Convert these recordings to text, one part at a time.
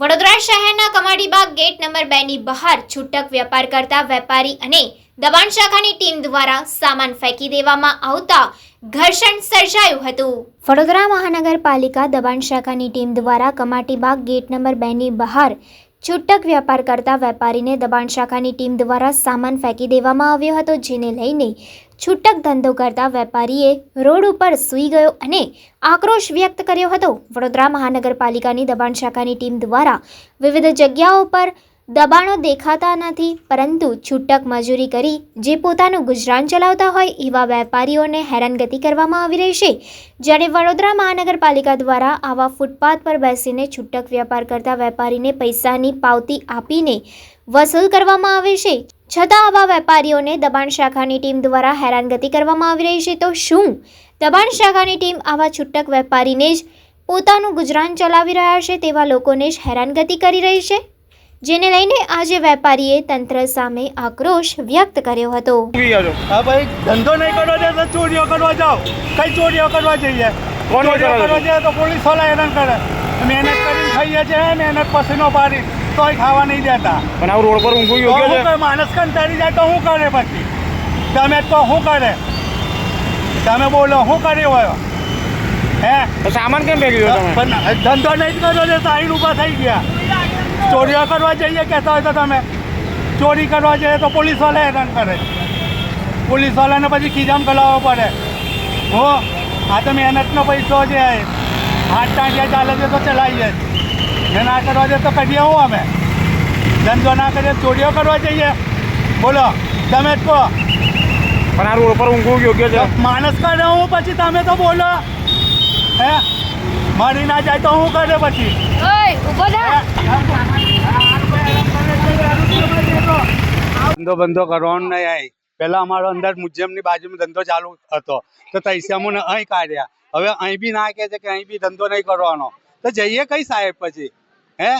વડોદરા શહેરના કમાડીબાગ gate number બે ની બહાર છૂટક વેપાર કરતા વેપારી અને દબાણ શાખાની ટીમ દ્વારા સામાન ફેંકી દેવામાં આવતા ઘર્ષણ સર્જાયું હતું. વડોદરા મહાનગરપાલિકા દબાણ શાખાની ટીમ દ્વારા કમાટીબાગ ગેટ નંબર બે ની બહાર છૂટક વેપાર કરતા વેપારીને દબાણ શાખાની ટીમ દ્વારા સામાન ફેંકી દેવામાં આવ્યો હતો, જેને લઈને છૂટક ધંધો કરતા વેપારીએ રોડ ઉપર સૂઈ ગયો અને આક્રોશ વ્યક્ત કર્યો હતો. વડોદરા મહાનગરપાલિકાની દબાણ શાખાની ટીમ દ્વારા વિવિધ જગ્યાઓ પર દબાણો દેખાતા નથી, પરંતુ છૂટક મજૂરી કરી જે પોતાનું ગુજરાન ચલાવતા હોય એવા વેપારીઓને હેરાનગતિ કરવામાં આવી રહી છે. જ્યારે વડોદરા મહાનગરપાલિકા દ્વારા આવા ફૂટપાથ પર બેસીને છૂટક વેપાર કરતા વેપારીને પૈસાની પાવતી આપીને વસૂલ કરવામાં આવે છે. છતાં આવા વેપારીઓને દબાણ શાખાની ટીમ દ્વારા હેરાનગતિ કરવામાં આવી રહી છે તો શું? દબાણ શાખાની ટીમ આવા છૂટક વેપારીને જ પોતાનું ગુજરાન ચલાવી રહ્યા છે તેવા લોકોને જ હેરાનગતિ કરી રહી છે? જેને લઈને આજે વેપારીએ તંત્ર સામે આક્રોશ વ્યક્ત કર્યો હતો. છો હા ભાઈ ધંધો નહીં કરવો તો ચોરીઓ કરવા જાઓ. કઈ ચોરીઓ કરવા જઈએ? કોણ ચોરીઓ કરવા કરવા જઈએ? તો પોલીસવાળા હેરાન કરે મહેનત કરીને ખાઈએ છે મહેનત પસીનો પાડી. તોય ખાવા નહીં દેતા. પણ આવું રોડ પર ઊંઘવું યોગ્ય છે? માણસ કંટાળી જાય તો શું કરે પછી? તમે તો શું કરે? તમે બોલો શું કર્યું હોય? હે? તો સામાન કેમ તમે? ધંધો નહીં કરો દે તો આઈને ઊભા થઈ ગયા. ચોરીઓ કરવા જઈએ કહેતા હોય તો તમે. ચોરી કરવા જઈએ તો પોલીસવાળા હેરાન કરે. પોલીસ વાળાને પછી ખીજામ કલાવવો પડે. હો આ તો મહેનતનો પૈસો છે હાથ ટાંક્યા ચાલે છે તો ચલાવીએ. ને ના કરવા જઈએ તો કરીએ હું અમે. ધંધો ના કરીએ ચોરીઓ કરવા જઈએ. બોલો તમે જ કહો. પણ આ રોડ પર ઊંઘવું યોગ્ય છે? માણસ કરે હું પછી તમે તો બોલો. હે? મરી ના જાય તો હું કરે પછી? ધંધો બંધો કરવાનો નહીં અહીં પહેલા અમારો અંદર મ્યુઝિયમની બાજુમાં ધંધો ચાલુ હતો. તો તૈસે અમને અહીં કાઢ્યા. હવે અહીં બી ના કહે છે કે અહીં બી ધંધો નહીં કરવાનો. તો જઈએ કઈ સાહેબ પછી? હે?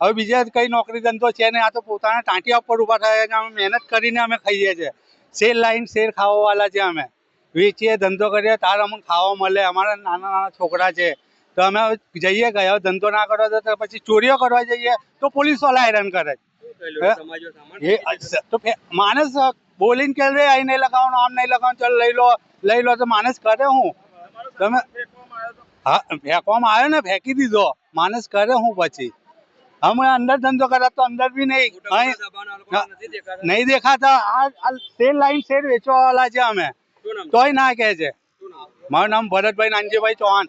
હવે બીજા કઈ નોકરી ધંધો છે ને આ તો પોતાના ટાંટિયા ઉપર ઊભા થયા છે. અમે મહેનત કરીને અમે ખાઈએ છીએ. શેર લાઈન શેર ખાવાવાળા છે અમે. વેચીએ ધંધો કરીએ તાર અમને ખાવા મળે. અમારા નાના નાના છોકરા છે. તો અમે જઈએ ગયા ધંધો ના કરવા તો પછી ચોરીઓ કરવા જઈએ તો પોલીસવાળા હેરાન કરે? એ તો માણસ બોલીને કે રે અહીં નહીં લગાવવાનું આમ નહીં લગાવવાનું ચાલ લઈ લો લઈ લો. તો માણસ કરે હું. તમે હા ફેંકવામાં આવ્યો ને ફેંકી દીધો. માણસ કરે હું પછી. અમે અંદર ધંધો કર્યા તો અંદર બી નહીં. નહીં દેખાતા. આ શેર લાઈન શેર વેચવા વાળા છે અમે. તોય ના કહે છે. મારું નામ ભરતભાઈ નાનજીભાઈ ચૌહાણ.